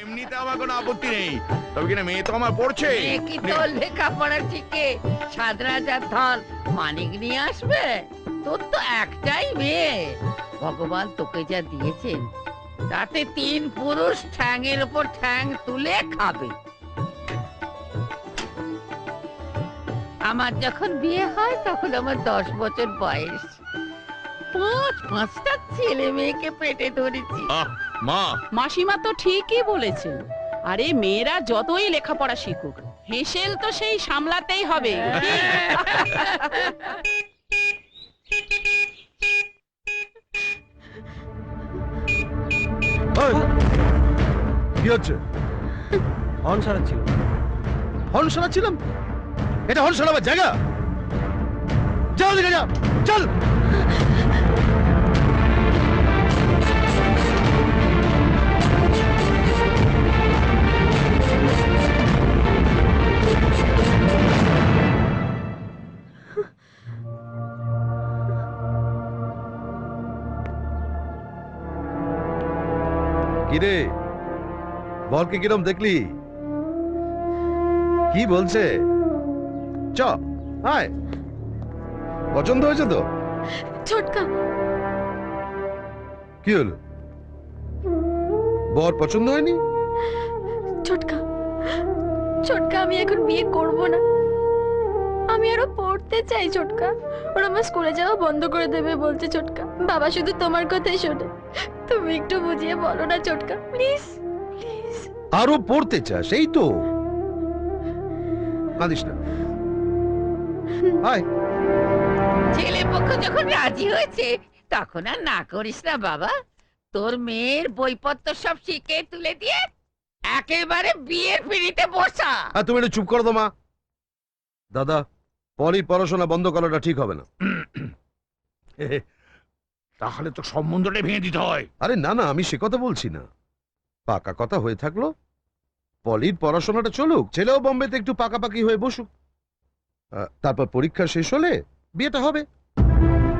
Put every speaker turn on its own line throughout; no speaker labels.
এমনিতে আমার কোনো আপত্তি নেই। তবে কিনা মেয়ে তো আমার পড়ছে।
কি তোর লেখাপড়া শিখে সাত রাজার ধন। মানিক নিয়ে আসবে? তোর তো একটাই মেয়ে। ভগবান তোকে যা দিয়েছেন তাতে তিন পুরুষ ঠ্যাংয়ের উপর ঠ্যাং তুলে খাবে। আমার যখন বিয়ে হয় তখন আমার দশ বছর বয়স। পাঁচ পাঁচটা ছেলে মেয়েকে পেটে ধরেছি।
আহ মা।
মাসিমা তো ঠিকই বলেছেন। আরে মেয়েরা যতই লেখাপড়া শিখুক হেসেল তো সেই সামলাতেই হবে।
ওই, কি হচ্ছে?
হর্ন সারাচ্ছিল
হর্ন শোনাচ্ছিলাম এটা হর্ন শোনাবার জায়গা? যাও দিকে যা চল। বলকে কিরম দেখলি? কি বলছে? চ আয়। পছন্দ হয়েছে তো?
ছোটকা।
কি হলো? বর পছন্দ হয়নি?
ছোটকা ছোটকা আমি এখন বিয়ে করব না। আমি আরও পড়তে চাই ছোটকা। ওরা আমার স্কুলে যাওয়া বন্ধ করে দেবে বলছে ছোটকা। বাবা শুধু তোমার কথাই শোনে। তুমি একটু বুঝিয়ে বলো না ছোটকা প্লিজ।
আরও পড়তে চাস এই তো। কাঁদিস না। আয়।
ছেলে পক্ষ যখন রাজি হয়েছে তখন আর না করিস না বাবা। তোর মেয়ের বইপত্র সব শিখে তুলে দিয়ে একেবারে বিয়ের পিড়িতে বসা।
আর তুমি একটু চুপ করো তো মা। দাদা পরের পড়াশোনা বন্ধ করাটা ঠিক হবে না।
তাহলে তো সম্বন্ধটা ভেঙে দিতে হয়।
আরে না না আমি সে কথা বলছি না। পাকা কথা হয়ে থাকল পলির পড়াশোনাটা চলুক ছেলেও বোম্বেতে একটু পাকাপাকি হয়ে বসুক। তারপর পরীক্ষা শেষ হলে বিয়েটা হবে।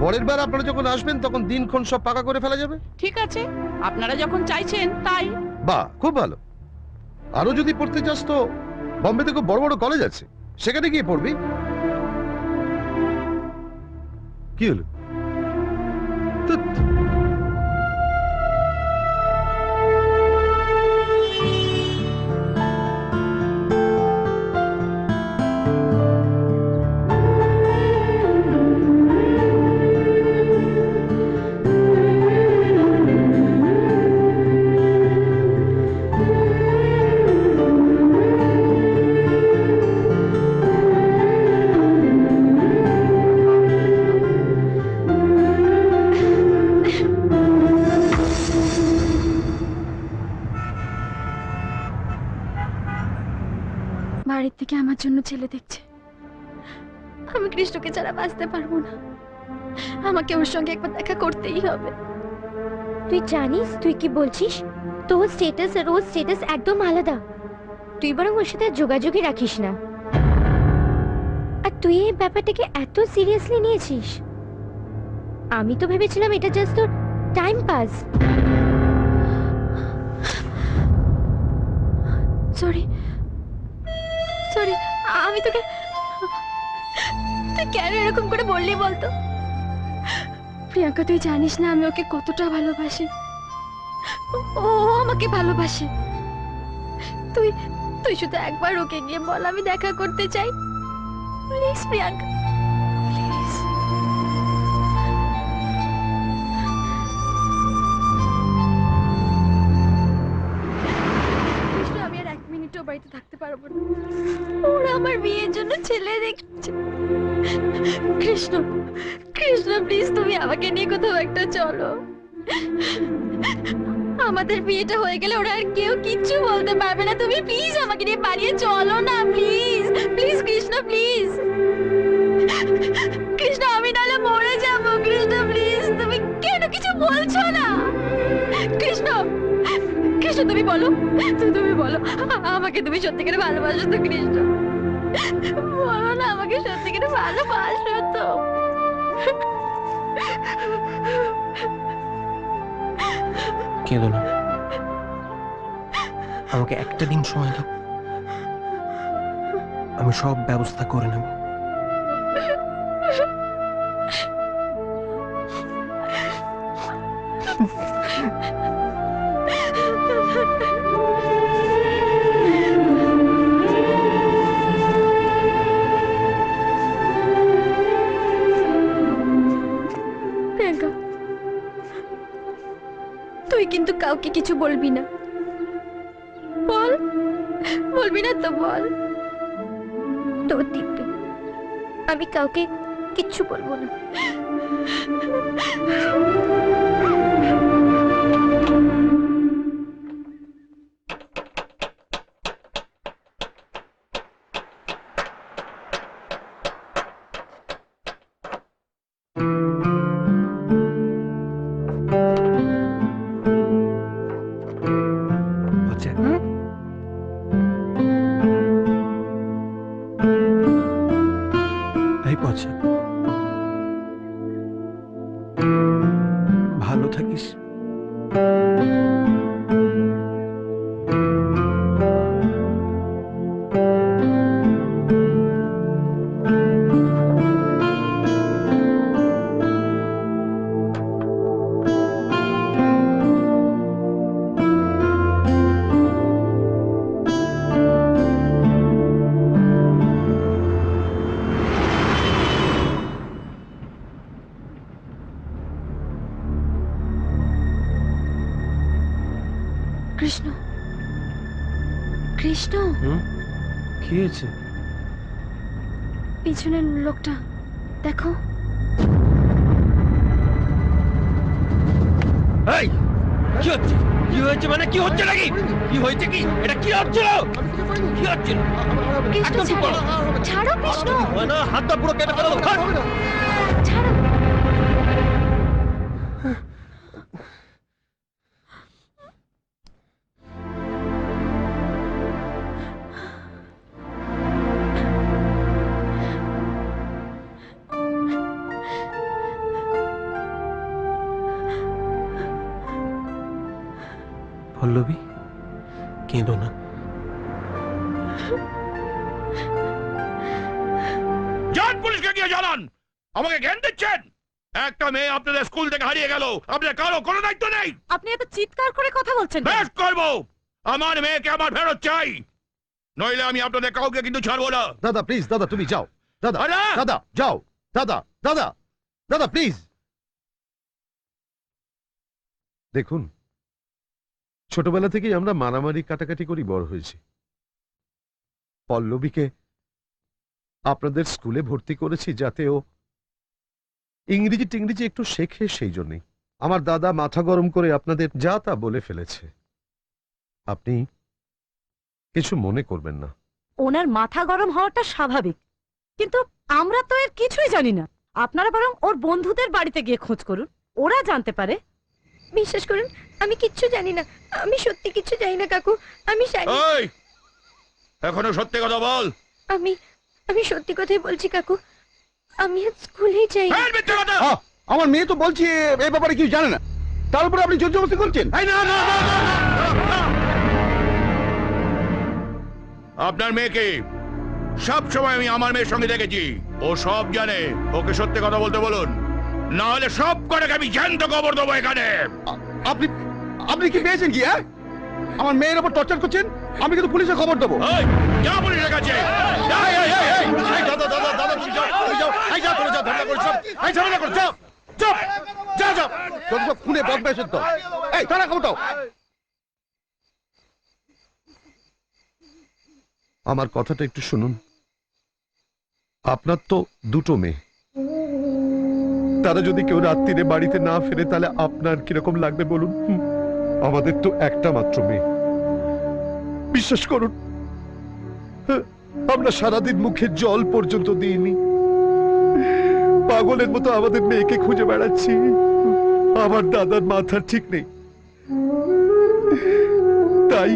পরের বার আপনারা যখন আসবেন তখন দিনক্ষণ সব পাকা করে ফেলা যাবে।
ঠিক আছে আপনারা যখন চাইছেন তাই।
বাহ খুব ভালো। আরও যদি পড়তে চাস তো বম্বেতে খুব বড় বড় কলেজ আছে। সেখানে গিয়ে পড়বি। কি হলো?
বাড়ির থেকে আমার জন্য ছেলে দেখছে। আমি কৃষ্ণকে ছাড়া বাঁচতে পারব না। আমাকে ওর সঙ্গে একবার দেখা করতেই হবে।
তুই জানিস তুই কি বলছিস? তোর স্টেটাস আর ওর স্টেটাস একদম আলাদা। তুই বরং ওর সাথে যোগাযোগই রাখিস না। আর তুই এই ব্যাপারটাকে এত সিরিয়াসলি নিয়েছিস? আমি তো ভেবেছিলাম এটা জাস্ট তোর টাইম পাস
সরি সরি আমি তোকে তুই কেন এরকম করে বললি বলতো? প্রিয়াঙ্কা, তুই জানিস না আমি ওকে কতটা ভালোবাসি। ও- আমাকে ভালোবাসে। তুই তুই শুধু একবার ওকে গিয়ে বল, আমি দেখা করতে চাই। প্লিজ প্রিয়াঙ্কা। কৃষ্ণ, আমি আর এক মিনিটও বাড়িতে থাকতে পারব না। বিয়ের জন্য ছেলে দেখছে। কৃষ্ণ কৃষ্ণ প্লিজ তুমি আমাকে নিয়ে কোথাও একটা চলো। আমাদের বিয়েটা হয়ে গেলে ওরা আর কেউ কিচ্ছু বলতে পারবে না। তুমি প্লিজ আমাকে নিয়ে বাড়িয়ে চলো না please please Krishna please Krishna, আমি নাহলে মরে যাব। কৃষ্ণ প্লিজ তুমি কেন কিছু বলছো না? কৃষ্ণ কৃষ্ণ, তুমি বলো তুমি বলো, আমাকে তুমি সত্যিকারে ভালোবাসো তো কৃষ্ণ। বলো না, আমাকে সত্যিকারে ভালোবাসো তো।
কেঁদো না? আমাকে একটা দিন সময় দাও। আমি সব ব্যবস্থা করে নেব।
কিছু বলবি না। বল, বলবি না তো বল।
তো দিব্যি, আমি কাউকে কিচ্ছু বলব না।
হচ্ছে এই
লোকটা দেখো।
এই কি হচ্ছে? কি হয়েছে মানে কি হচ্ছে নাকি? কি হয়েছে কি? এটা কি হচ্ছিল? কি হচ্ছিল? একদম চুপ
ছাড়ো
করো।
ছাড়ো কৃষ্ণ।
না হাতটা পুরো কেটে ফেলো।
ছাড়ো।
পল্লবী? কেঁদো না।
যান পুলিশকে গিয়ে জানান। আমাকে জ্ঞান দিচ্ছেন। একটা মেয়ে আপনাদের স্কুল থেকে হারিয়ে গেল। আপনাদের কারও কোনো দায়িত্ব নেই।
আপনি এত চিৎকার করে কথা বলছেন
বেশ করব। আমার মেয়েকে আমার ফেরত চাই। নইলে আমি আপনাদের কাউকে কিন্তু ছাড়বো না।
দাদা প্লিজ দাদা তুমি যাও। দাদা দাদা যাও। দাদা দাদা দাদা প্লিজ দেখুন ছোটবেলা থেকেই আমরা মারামারি কাটাকাটি করি বড় হয়েছি। পল্লবীকে আপনাদের স্কুলে ভর্তি করেছি যাতে ও ইংরেজি টিংরেজি একটু শেখে সেই জন্যই। আমার দাদা মাথা গরম করে আপনাদের যা তা বলে ফেলেছে। আপনি কিছু মনে করবেন না।
ওনার মাথা গরম হওয়াটা স্বাভাবিক, কিন্তু আমরা তো এর কিছুই জানি না। আপনারা বরং ওর বন্ধুদের বাড়িতে গিয়ে খোঁজ করুন। ওরা জানতে পারে
বিশ্বাস করুন আমি কিচ্ছু জানি না। আমি সত্যি কিচ্ছু জানি না কাকু। আমি জানি
এই! এখনও সত্যি কথা বল।
আমি আমি সত্যি কথাই বলছি কাকু। আমি আজ স্কুলেই যাই।
এই মিথ্যে কথা!
আহ, আমার মেয়ে তো বলছি এ- এই ব্যাপারে কিছু জানে না। তার উপরে আপনি জোর জবরদস্তি করছেন?
এই না, না, না, না, না, না। আপনার মেয়েকে সব সময় আমি আমার মেয়ের সঙ্গে দেখেছি। ও সব জানে। ওকে সত্যি কথা বলতে বলুন। না হলে সব করে আমি জ্যান্ত কবর দেবো এখানে।
আপনি আপনি কি পেয়েছেন কি হ্যাঁ? আমার মেয়ের উপর টর্চার করছেন আমি কিন্তু পুলিশে খবর দেবো।
এই, যা পুলিশের কাছে। যা,
এই, এই, এই, এই, এই, দাদা, দাদা, দাদা, তুমি যাও, তুমি যাও, এই যাও, তুমি যাও, ঝামেলা করো, সব, ঝামেলা করো, যাও, যাও, যাও, যাও।
তোর সব খুনে তো এই তারা খবর দাও।
আমার কথাটা একটু শুনুন। আপনার তো দুটো মেয়ে। তারা যদি কেউ রাত্রিরে বাড়িতে না ফেরে তাহলে আপনার কীরকম লাগবে বলুন? আমাদের তো একটা মাত্র মেয়ে। বিশ্বাস করুন হ্যাঁ, আমরা সারাদিন মুখে জল পর্যন্ত দিইনি। পাগলের মতো আমাদের মেয়েকে খুঁজে বেড়াচ্ছি। আমার দাদার মাথার ঠিক নেই। তাই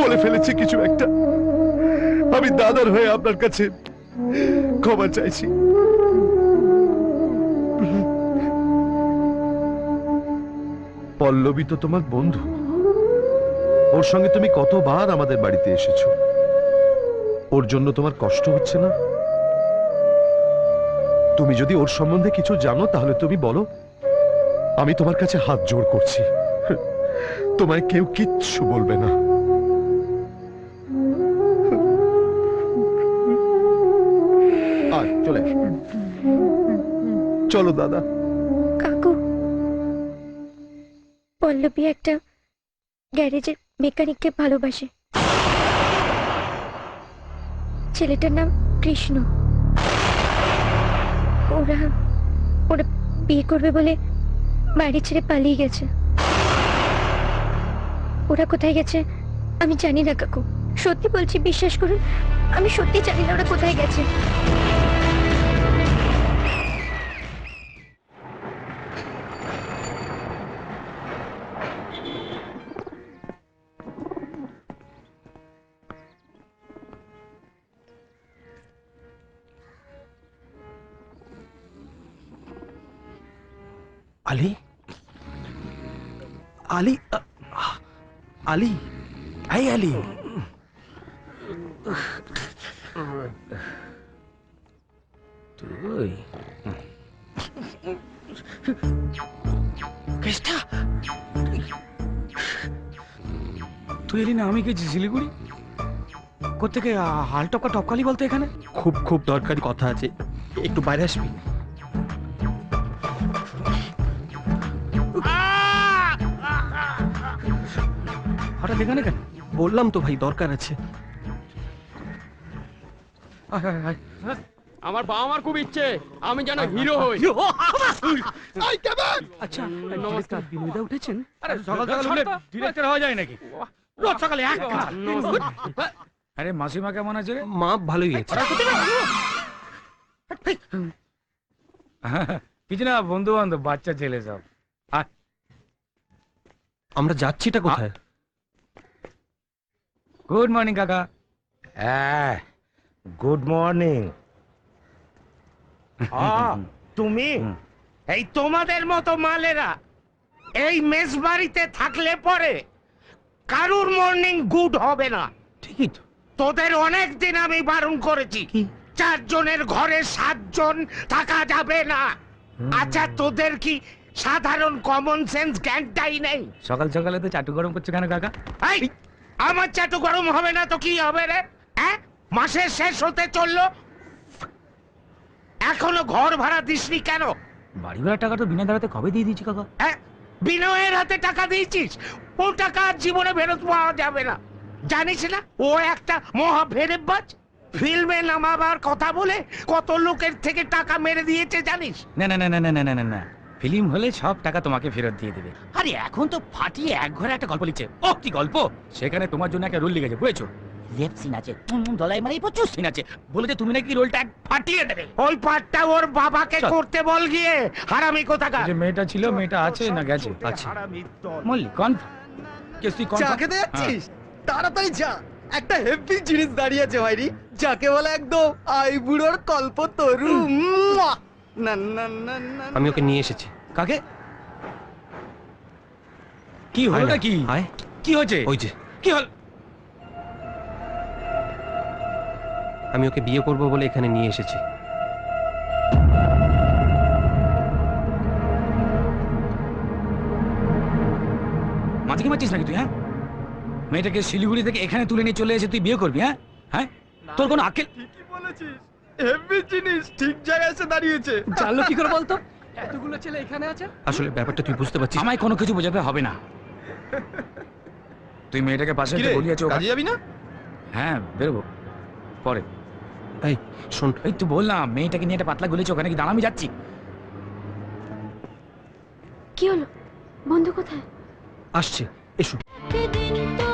বলে ফেলেছি কিছু একটা। আমি দাদার হয়ে আপনার কাছে ক্ষমা চাইছি। পল্লবী তো তোমার বন্ধু। ওর সঙ্গে তুমি কতবার আমাদের বাড়িতে এসেছ? ওর জন্য তোমার কষ্ট হচ্ছে না? তুমি যদি ওর সম্বন্ধে কিছু জানো, তাহলে তুমি বলো, আমি তোমার কাছে হাত জোড় করছি। তোমায় কেউ কিচ্ছু বলবে না। চলে। চলো, দাদা।
পল্লবী একটা গ্যারেজের মেকানিককে ভালোবাসে। ছেলেটার নাম কৃষ্ণ। ওরা ওরা বিয়ে করবে বলে বাড়ি ছেড়ে পালিয়ে গেছে। ওরা কোথায় গেছে আমি জানি না, কাকু। সত্যি বলছি, বিশ্বাস করুন, আমি সত্যি জানি না ওরা কোথায় গেছে।
আলী? আলী আলী এই আলী। তুই?
তুই এলি না আমি গেছি শিলিগুড়ি কোথেকে হাল টপকা টপকালি বলতে এখানে?
খুব খুব দরকারি কথা আছে। একটু বাইরে আসবি?
এখানে কেন?
বললাম তো ভাই দরকার আছে।
আয়, আয়, আয়।
আমার বাবা মার খুব ইচ্ছে আমি যেন হিরো হই।
আচ্ছা নমস্কার। বিনোদা উঠেছেন?
আরে সকাল সকাল উঠলে ডিরেক্টর হওয়া যায় নাকি? রোজ সকালে এক।
আরে মাসিমা কেমন আছে রে?
মা ভালোই আছে।
কিছু না বন্ধু বান্ধব বাচ্চা ছেলে সব।
আমরা যাচ্ছিটা কোথায়?
গুড মর্নিং কাকা
হ্যাঁ গুড মর্নিং তুমি? এই তোমাদের মতো মালেরা এই মেস বাড়িতে থাকলে পরে কারুর মর্নিং গুড হবে না।
ঠিকই তো।
তোদের অনেক দিন আমি বারণ করেছি। চারজনের ঘরে সাতজন থাকা যাবে না। আচ্ছা তোদের কি সাধারণ কমন সেন্স জ্ঞানটাই নেই?
সকাল সকালে তো চাটু গরম করছে কেন কাকা
এই, আমার চাটু গরম হবে না তো কি হবে রে? হ্যাঁ? মাসের শেষ হতে চলল। এখনও ঘর ভাড়া দিসনি কেন?
বাড়ি ভাড়ার টাকা তো বিনা দাঁড়াতে কবে দিয়ে দিয়েছি কাকা?
হ্যাঁ? বিনয়ের হাতে টাকা দিয়েছিস? ও টাকা আর জীবনে ফেরত পাওয়া যাবে না। জানিস না ও একটা মহা ফেরেববাজ ফিল্মে নামাবার কথা বলে কত লোকের থেকে টাকা মেরে দিয়েছে জানিস?
না না না না না না না না। ফিল্ম হলে সব টাকা তোমাকে ফেরত দিয়ে দেবে। আরে এখন তো ফাটিয়ে এক ঘরে একটা গল্প লিখছে। ও কি গল্প? সেখানে তোমার জন্য একটা রোল লিখেছে বুঝেছ? লেপ সিন আছে দলাই মানে প্রচুর সিন আছে। বলেছে তুমি নাকি রোলটা ফাটিয়ে দেবে।
ওই পাঠটা ওর বাবাকে করতে বল গিয়ে। হারামি কোথাকার?
যে মেয়েটা ছিল মেয়েটা আছে না গেছে?
আছে।
মল্লি কন কেস তুই কনফার্ম?
খেতে যাচ্ছিস? তাড়াতাড়ি যা একটা হেভি জিনিস দাঁড়িয়েছে ভাইরি যাকে বলে একদম আইবুড়োর কল্প তরু না না না না
আমি ওকে নিয়ে এসেছি।
কাকে? কি হলোটা
না,
কি? কি হয়েছে?
ওই যে।
কি হল
আমি ওকে বিয়ে করব বলে এখানে নিয়ে এসেছি।
মাঝে কি মারছিস নাকি তুই হ্যাঁ? মেয়েটাকে শিলিগুড়ি থেকে এখানে তুলে নিয়ে চলে এসে তুই বিয়ে করবি হ্যাঁ? হ্যাঁ? তোর কোনো আকেল
ঠিকই বলেছিস। হেভি জিনিস ঠিক জায়গায় এসে দাঁড়িয়েছে।
জানলো কি করে বলতো?
এতগুলো ছেলে এখানে আছে?
আসলে ব্যাপারটা তুই বুঝতে পারছিস।
আমায় কোনো কিছু বোঝাতে হবে না। তুই মেয়েটাকে পাশে আছে
কাজে যাবি না?
হ্যাঁ বেরোবো। পরে।
এই শোন।
এই তুই বললাম মেয়েটাকে নিয়ে একটা পাতলা গলিছে ওখানে কি দাঁড়া আমি যাচ্ছি।
কি হলো? বন্ধু কোথায়?
আসছে এসো।
দিন তো